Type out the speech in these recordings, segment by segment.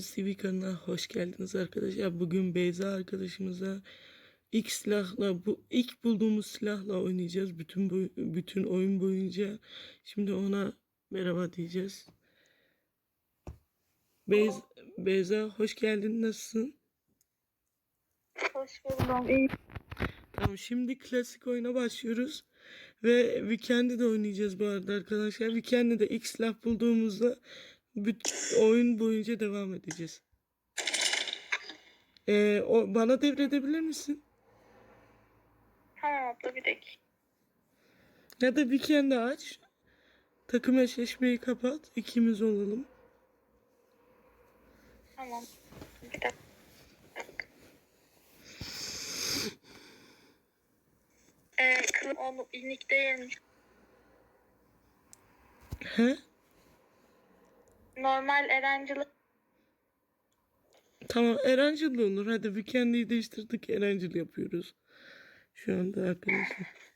TV kanalına hoş geldiniz arkadaşlar. Bugün Beyza arkadaşımıza ilk silahla bu ilk bulduğumuz silahla oynayacağız bütün boy- bütün oyun boyunca. Şimdi ona merhaba diyeceğiz. Beyza, Beyza hoş geldin. Nasılsın? Hoş buldum. İyi. Tamam şimdi klasik oyuna başlıyoruz. Ve Weekend'i de oynayacağız bu arada arkadaşlar. Weekend'i de ilk silah bulduğumuzda bütün oyun boyunca devam edeceğiz. Ee, o, bana devredebilir misin? Abla bir dakika. Ya da Weekend'i aç. Takım eşleşmeyi kapat. ikimiz olalım. Tamam. Bir dakika. Ee, kılım onu inik değilmiş. He? Normal erencilik. Tamam Erencil olur. Hadi Weekend'i değiştirdik. Erencil yapıyoruz. Şu anda arkadaşlar.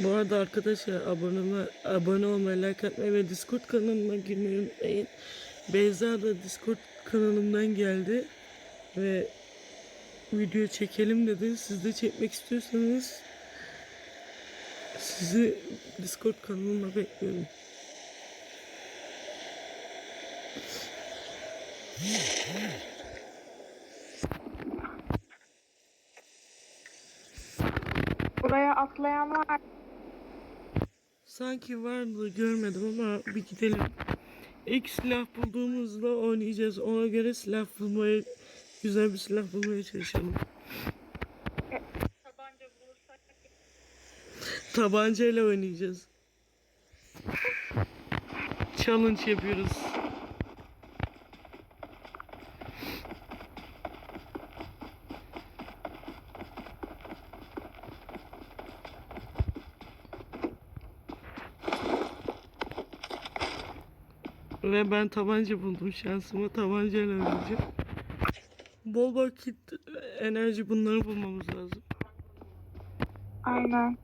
Bu arada arkadaşlar abone, olma- abone olmayı, like atmayı ve Discord kanalıma girmeyi unutmayın. Beyza da Discord kanalımdan geldi ve video çekelim dedi. Siz de çekmek istiyorsanız sizi Discord kanalıma bekliyorum. Buraya atlayan var. Sanki vardı görmedim ama bir gidelim. İlk silah bulduğumuzda oynayacağız. Ona göre silah bulmaya, güzel bir silah bulmaya çalışalım. Tabanca bulursak. Tabancayla oynayacağız. Challenge yapıyoruz. Ve ben tabanca buldum şansıma tabancayla oynayacağım. Bol vakit, enerji bunları bulmamız lazım. Aynen.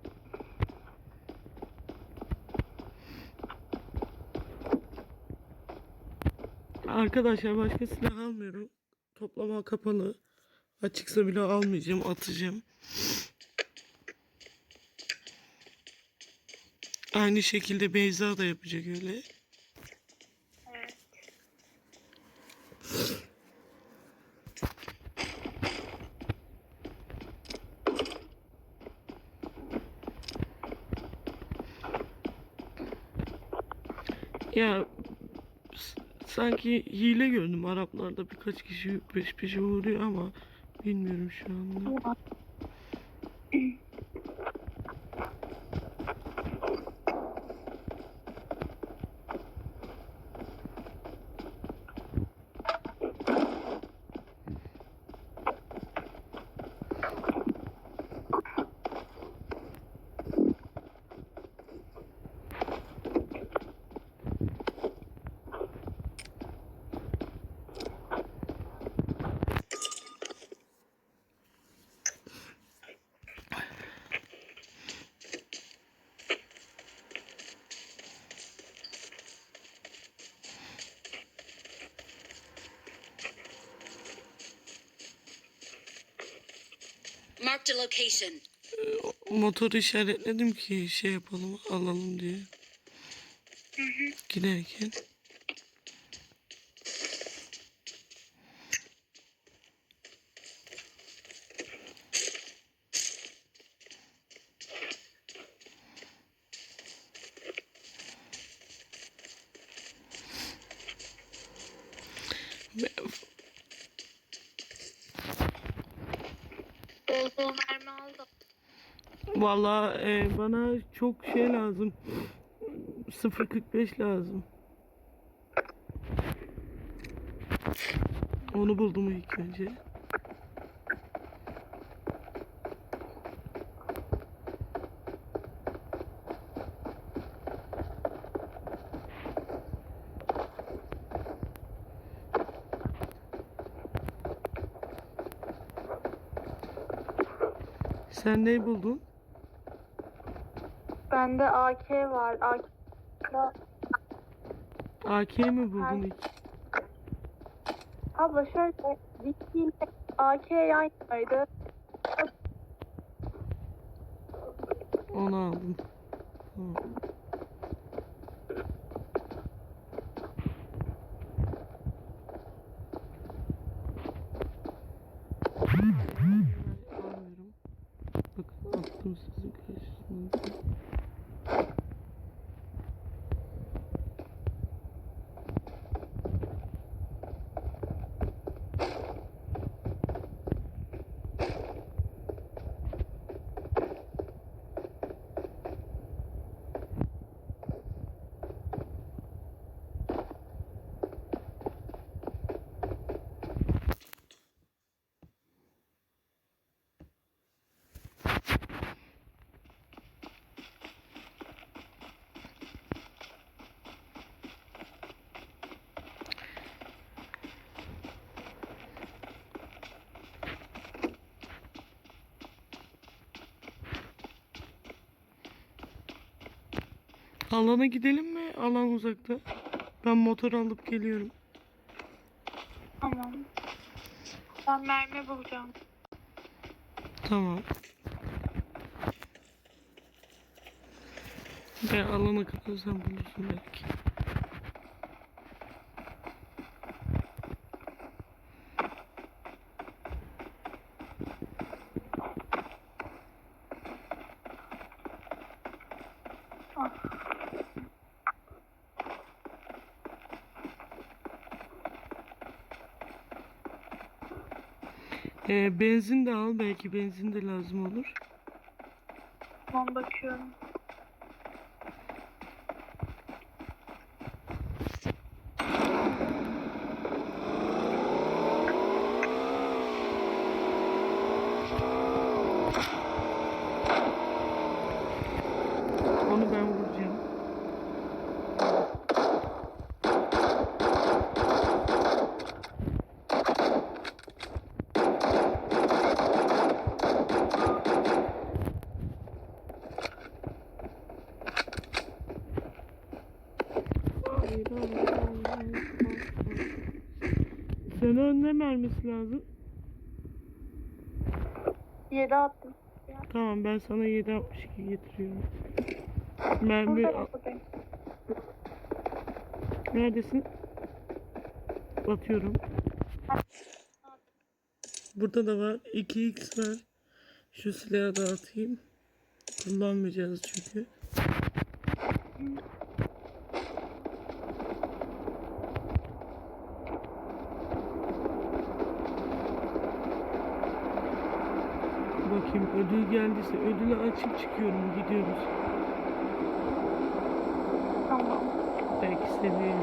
Arkadaşlar başka silah almıyorum. Toplama kapalı. Açıksa bile almayacağım, atacağım. Aynı şekilde Beyza da yapacak öyle. Sanki hile gördüm Araplarda birkaç kişi peş peşe vuruyor ama bilmiyorum şu anda. Marked a location. Motoru işaretledim ki şey yapalım alalım diye. Giderken. Bol bol mermi aldım. Valla e, bana çok şey lazım. 0.45 lazım. Onu buldum ilk önce. Sen ne buldun? Bende AK var. AK AK mi buldun ilk? Abla şöyle ile AK yayınlaydı. Onu aldım. Tamam. Alana gidelim mi? Alan uzakta. Ben motor alıp geliyorum. Tamam. Ben mermi bulacağım. Tamam. Ben alana kadar sen bulursun belki. Ee, benzin de al belki benzin de lazım olur. Tamam bakıyorum. Onu ben vuracağım. Sana ne mermisi lazım? 7 attım. Tamam ben sana 7.62 getiriyorum. Mermi neredesin? Atıyorum. Burada da var. 2x var. Şu silahı da atayım. Kullanmayacağız çünkü. Bakayım ödül geldiyse ödülü açıp çıkıyorum gidiyoruz. Tamam. Belki seviye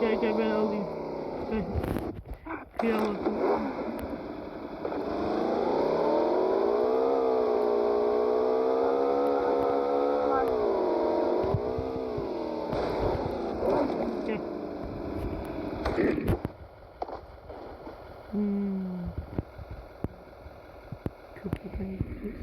Gel gel ben alayım. Gel. Kıyamadım. Gel. Hmm. Köprüden gideceğiz.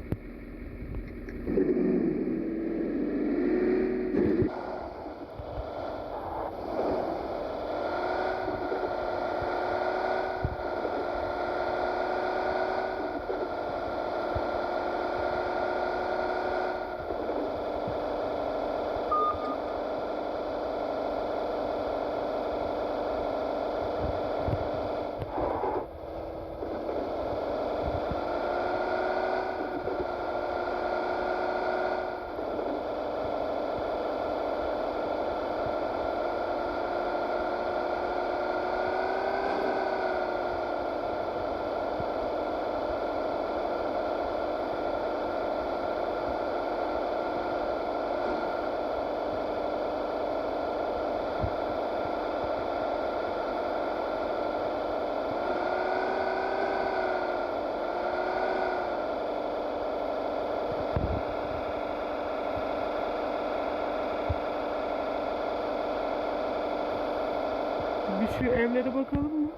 Bir şu evlere bakalım mı?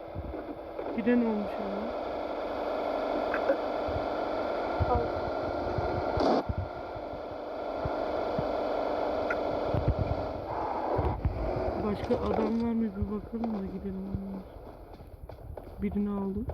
Giden olmuş ama. Başka adam var mı bir bakalım da gidelim. Birini aldım.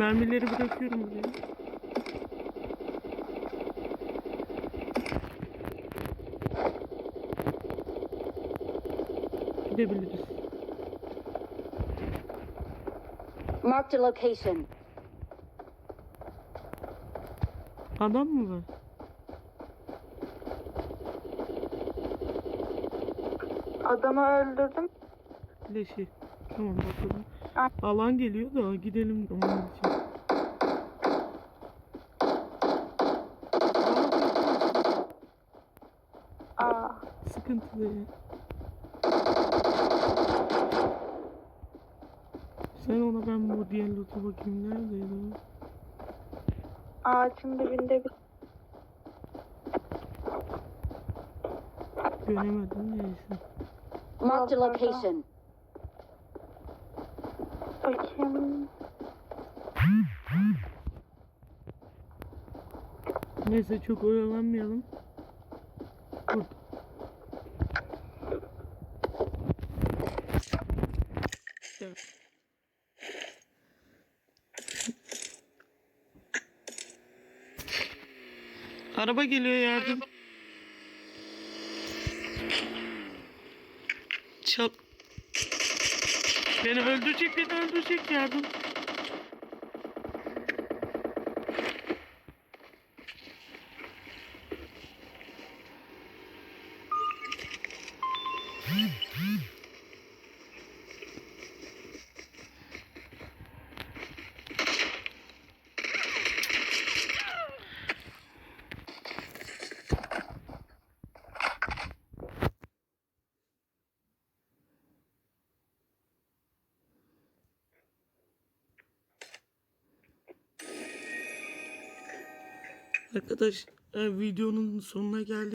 Mermileri bırakıyorum buraya. Gidebiliriz. Marked a location. Adam mı var? Adamı öldürdüm. Leşi. Tamam bakalım. Alan geliyor da gidelim onun için. Sıkıntı değil. Sen ona ben bu diğer loot'a bakayım neredeydi o? ağacın dibinde bir Göremedim neyse. Marked a location. bakayım. Neyse çok oyalanmayalım. Gel. Araba geliyor yardım. Çal. Beni öldürecek, beni öldürecek yardım. Arkadaş e, videonun sonuna geldik.